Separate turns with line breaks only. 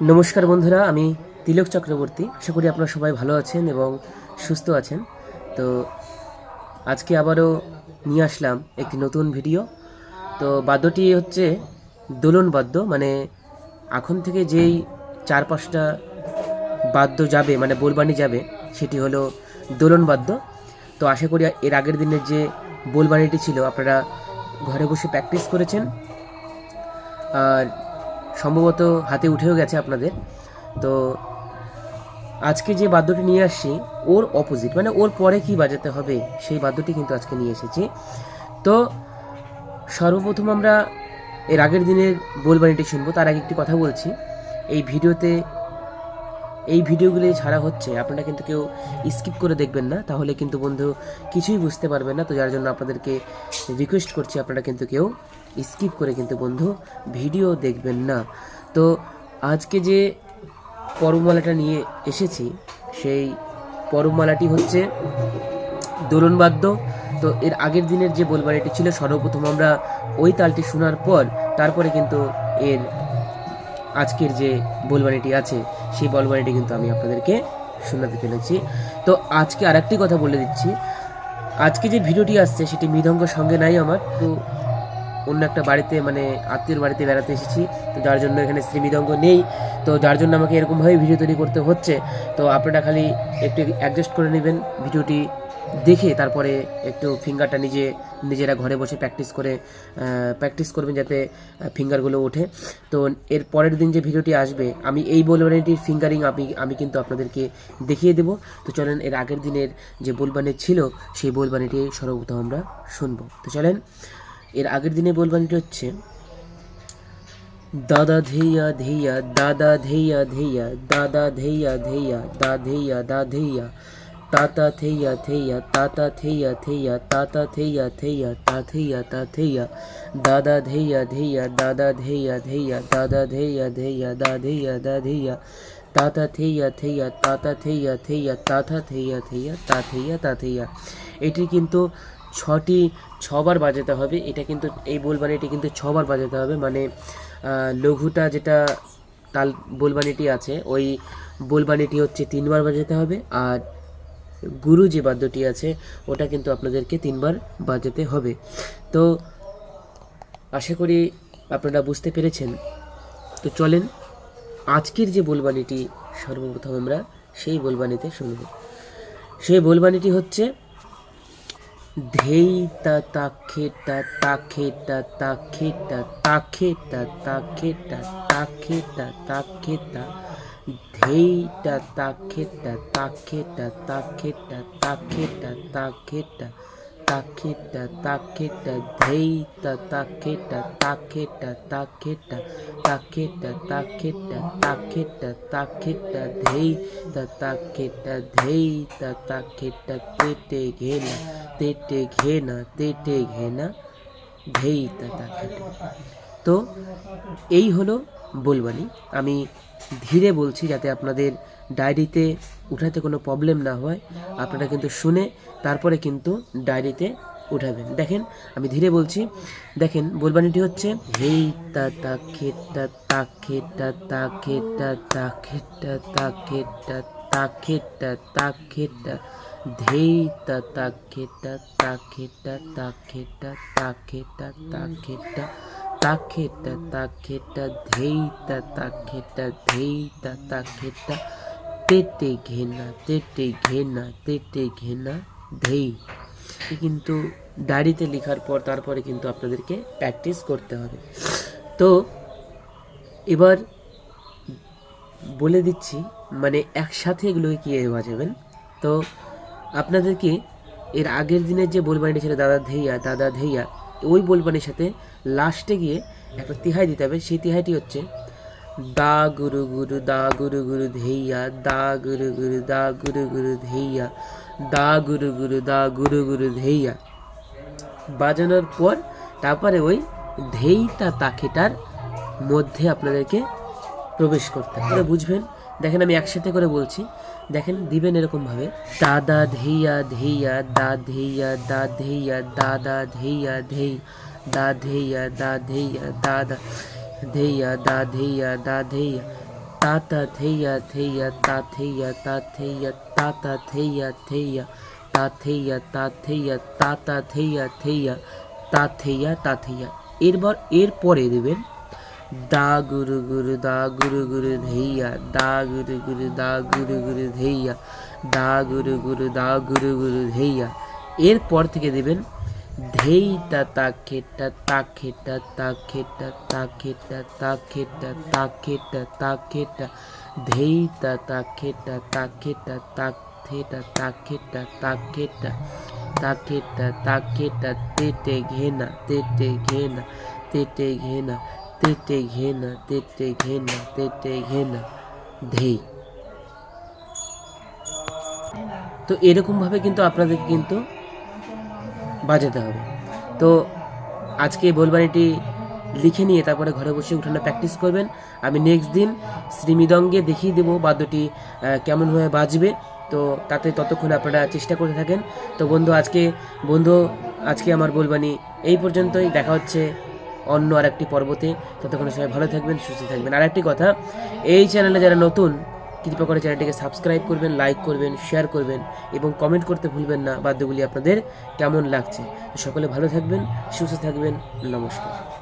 নমস্কার বন্ধুরা, আমি তিলক চক্রবর্তী। আশা করি আপনারা সবাই ভালো আছেন এবং সুস্থ আছেন। তো আজকে আবারও নিয়ে আসলাম একটি নতুন ভিডিও। তো বাদ্যটি হচ্ছে দোলন বাদ্য মানে এখন থেকে যেই চার পাঁচটা বাদ্য যাবে মানে বোলবানি যাবে, সেটি হলো দোলন বাদ্য। তো আশা করি এর আগের দিনের যে বোলবানিটি ছিল, আপনারা ঘরে বসে প্র্যাকটিস করেছেন। আর সম্ভবত হাতে উঠেও গেছে আপনাদের। তো আজকে যে বাদ্যটি নিয়ে আসছি, ওর অপোজিট মানে ওর পরে কি বাজাতে হবে, সেই বাদ্যটি কিন্তু আজকে নিয়ে এসেছি। তো সর্বপ্রথম আমরা এর আগের দিনের বোলবাণীটি শুনব, তার আগে একটি কথা বলছি। এই ভিডিওতে এই ভিডিওগুলি ছাড়া হচ্ছে, আপনারা কিন্তু কেউ স্কিপ করে দেখবেন না, তাহলে কিন্তু বন্ধু কিছুই বুঝতে পারবেন না, তো যার জন্য আপনাদেরকে রিকোয়েস্ট করছি, আপনারা কিন্তু কেউ স্কিপ করে কিন্তু বন্ধু ভিডিও দেখবেন না। তো আজকে যে পরবমালাটা নিয়ে এসেছি, সেই পরবমালাটি হচ্ছে দোলনবাদ্য। তো এর আগের দিনের যে বোলবাড়িটি ছিল, সর্বপ্রথম আমরা ওই তালটি শোনার পর, তারপরে কিন্তু এর আজকের যে বোলবাড়িটি আছে সেই বলবাড়িটি কিন্তু আমি আপনাদেরকে শোনাতে চলেছি। তো আজকে আরেকটি কথা বলে দিচ্ছি। আজকে যে ভিডিওটি আসছে সেটি মৃদঙ্গ সঙ্গে নাই আমার। তো অন্য একটা বাড়িতে মানে আত্মীয়র বাড়িতে বেড়াতে এসেছি। তো যার জন্য এখানে শ্রী মৃদঙ্গ নেই। তো যার জন্য আমাকে এরকমভাবে ভিডিও তৈরি করতে হচ্ছে। তো আপনারা খালি একটু অ্যাডজাস্ট করে নেবেন ভিডিওটি। দেখে তারপরে একটু ফিঙ্গারটা নিজে, নিজেরা ঘরে বসে প্র্যাকটিস করে প্র্যাকটিস করবেন যাতে ফিঙ্গারগুলো ওঠে। তো এর পরের দিন যে ভিডিওটি আসবে, আমি এই বোলবানিটির ফিঙ্গারিং আমি আমি কিন্তু আপনাদেরকে দেখিয়ে দেবো। তো চলেন এর আগের দিনের যে বোলবানি ছিল, সেই বোলবানিটি সর্বপ্রথম আমরা শুনব। তো চলেন, এর আগের দিনে বোলবানিটি হচ্ছে, দাদা ধেইয়া ধেইয়া, দাদা ধেইয়া ধেইয়া, দাদা ধেইয়া ধেইয়া দা ধেইয়া দা ধেইয়া থেইয়া থেইয়া তাতা থেইয়া থেইয়া তা থেইয়া তা থেইয়া দাদা ধেইয়া ধেইয়া দাদা ধেইয়া ধেইয়া দাদা ধেইয়া ধেইয়া দা ধেইয়া দা ধেইয়া তাতা থেইয়া থেইয়া তাতা থেইয়া থেইয়া তাথা থেইয়া থেইয়া তা থেইয়া তা থেইয়া এটি কিন্তু ছটি, ছবার বাজাতে হবে। এটা কিন্তু, এই বোলবানিটি কিন্তু ছবার বাজাতে হবে। মানে লঘুটা যেটা তাল বোলবানিটি আছে, ওই বোলবানিটি হচ্ছে তিনবার বাজাতে হবে। আর গুরু যে বাদ্যটি আছে, ওটা কিন্তু আপনাদেরকে তিনবার বাজাতে হবে। তো আশা করি আপনারা বুঝতে পেরেছেন। তো চলেন, আজকের যে বোলবানিটি সর্বপ্রথম আমরা সেই বোলবানিতে শুনব। সেই বোলবানিটি হচ্ছে, ধেই তা তা খেটা তা খেটা তা খেটা তা খেটা তা তা তা তা খেটা তা খেটা তা খেটা তা খেটা তা খেটা তা খেটা তা খেটা ধেইটা তা খেটা তা খেটা তা খেটা তা খেটা তা খেটা তা খেটা তা খেটা ধেইটা তা এই হলো বলবানি আমি ধীরে বলছি যাতে আপনাদের ডায়েরিতে উঠাতে কোনো প্রবলেম না হয় আপনারা কিন্তু শুনে তারপরে কিন্তু ডায়েরিতে উঠাবেন দেখেন আমি ধীরে বলছি দেখেন বলবানিটি হচ্ছে হেই তা তা খেটা তা খেটা তা খেটা তা খেটা তা খেটা তা খেটা তা খেটা ধেই তা তা খেটা তা খেটা তা খেটা তা খেটা তা খেটা তা খেটা তা খেটা ধেই তা তা খেটা ধেই তা তা খেটা তেটে ঘেনা তেটে ঘেনা তেটে ঘেনা, ধেই। কিন্তু ডায়েরিতে লেখার পর তারপরে কিন্তু আপনাদেরকে প্র্যাকটিস করতে হবে। তো এবার বলে দিচ্ছি মানে একসাথে এগুলোকে কীভাবে বাজাবেন? তো আপনাদেরকে এর আগের দিনের যে বোলবানিটা ছিল, দাদা ধেইয়া দাদা ধেইয়া ওই বোলবানির সাথে লাস্টে গিয়ে একটা তিহাই দিতে হবে। সেই তিহাইটি হচ্ছে দা গুরু গুরু দা গুরু গুরু ধেইয়া দা গুরু গুরু দা গুরু গুরু ধেইয়া দা গুরু গুরু দা গুরু গুরু ধেইয়া। বাজানোর পর তারপরে ওই ধেইতা তাকেটার মধ্যে আপনাদেরকে প্রবেশ করতে হবে। বুঝবেন দেখেন আমি একসাথে করে বলছি দেখেন, দিবেন এরকম ভাবে দাদা ধেইয়া ধেইয়া, দা ধেইয়া দা ধেইয়া, দাদা ধেইয়া ধেই, দা ধেইয়া দা ধেইয়া, দাদা ধেইয়া, দা ধেইয়া দা ধেইয়া, তাতা থেইয়া থেইয়া তা থেইয়া তা থেইয়া তাতা থেইয়া থেইয়া তা থেইয়া তা থেইয়া তাতা থেইয়া থেইয়া তা থেইয়া তা থেইয়া এরপর এরপরে দেবেন দা গুরু গুরু দা গুরু গুরু ধেইয়া দা গুরু গুরু দা গুরু গুরু ধেইয়া দা গুরু গুরু দা গুরু গুরু ধেইয়া এরপর থেকে দেবেন ধেই তা তা খেটা তা খেটা তা খেটা তা খেটা তা খেটা তা খেটা তা খেটা ধেই তা খেটা তা খেটা তা থেটা তা খেটা তা খেটা তা খেটা তা খেটা তেটে ঘেনা তেটে ঘেনা তেটে ঘেনা তেটে ঘেনা তেটে ঘেনা তেটে ঘেনা ধেই তো এরকমভাবে কিন্তু আপনাদের কিন্তু বাজাতে হবে। তো আজকে এই বলবানিটি লিখে নিয়ে তারপরে ঘরে বসে উঠানো প্র্যাকটিস করবেন। আমি নেক্সট দিন শ্রীমৃদঙ্গে দেখিয়ে দেবো বাদ্যটি কেমনভাবে বাজবে। তো তাতে ততক্ষণ আপনারা চেষ্টা করে থাকেন। তো বন্ধু, আজকে বন্ধু, আজকে আমার বলবানি এই পর্যন্তই। দেখা হচ্ছে অন্য আর একটি পর্বতে। ততক্ষণ সবাই ভালো থাকবেন, সুস্থ থাকবেন। আর একটি কথা, এই চ্যানেলে যারা নতুন, কৃপা করে চ্যানেলটিকে সাবস্ক্রাইব করবেন, লাইক করবেন, শেয়ার করবেন এবং কমেন্ট করতে ভুলবেন না। বাদ্যগুলি আপনাদের কেমন লাগছে? সকলে ভালো থাকবেন, সুস্থ থাকবেন। নমস্কার।